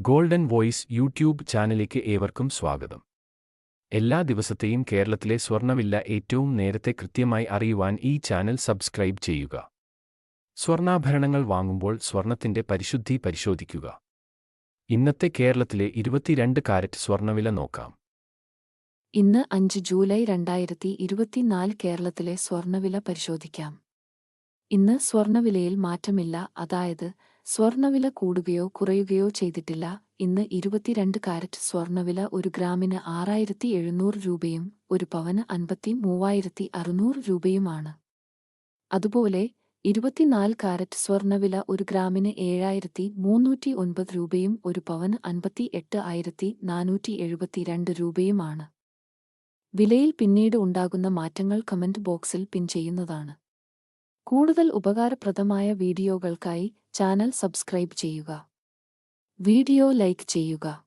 Golden voice YouTube ചാനലിലേക്ക് ഏവർക്കും സ്വാഗതം. എല്ലാ ദിവസത്തെയും കേരളത്തിലെ സ്വർണവില്ല ഏറ്റവും നേരത്തെ കൃത്യമായി അറിയുവാൻ ഈ ചാനൽ സബ്സ്ക്രൈബ് ചെയ്യുക. സ്വർണാഭരണങ്ങൾ വാങ്ങുമ്പോൾ സ്വർണത്തിന്റെ പരിശുദ്ധി പരിശോധിക്കുക. ഇന്നത്തെ കേരളത്തിലെ ഇരുപത്തിരണ്ട് കാരറ്റ് സ്വർണവില നോക്കാം. ഇന്ന് അഞ്ച് ജൂലൈ രണ്ടായിരത്തി ഇരുപത്തിനാല് കേരളത്തിലെ സ്വർണവില പരിശോധിക്കാം. ഇന്ന് സ്വർണവിലയിൽ മാറ്റമില്ല അതായത് സ്വർണവില കൂടുകയോ കുറയുകയോ ചെയ്തിട്ടില്ല. ഇന്ന് ഇരുപത്തിരണ്ട് കാരറ്റ് സ്വർണവില ഒരു ഗ്രാമിന് ആറായിരത്തി എഴുന്നൂറ് രൂപയും ഒരു പവന് അൻപത്തി മൂവായിരത്തി അറുന്നൂറ് രൂപയുമാണ്. അതുപോലെ ഇരുപത്തിനാല് കാരറ്റ് സ്വർണവില ഒരു ഗ്രാമിന് ഏഴായിരത്തി മൂന്നൂറ്റി ഒൻപത് രൂപയും ഒരു പവന് അൻപത്തി എട്ട് ആയിരത്തി നാനൂറ്റി എഴുപത്തിരണ്ട് രൂപയുമാണ്. വിലയിൽ പിന്നീട് ഉണ്ടാകുന്ന മാറ്റങ്ങൾ കമന്റ് ബോക്സിൽ പിൻ ചെയ്യുന്നതാണ്. കൂടുതൽ ഉപകാരപ്രദമായ വീഡിയോകൾക്കായി ചാനൽ സബ്സ്ക്രൈബ് ചെയ്യുക. വീഡിയോ ലൈക്ക് ചെയ്യുക.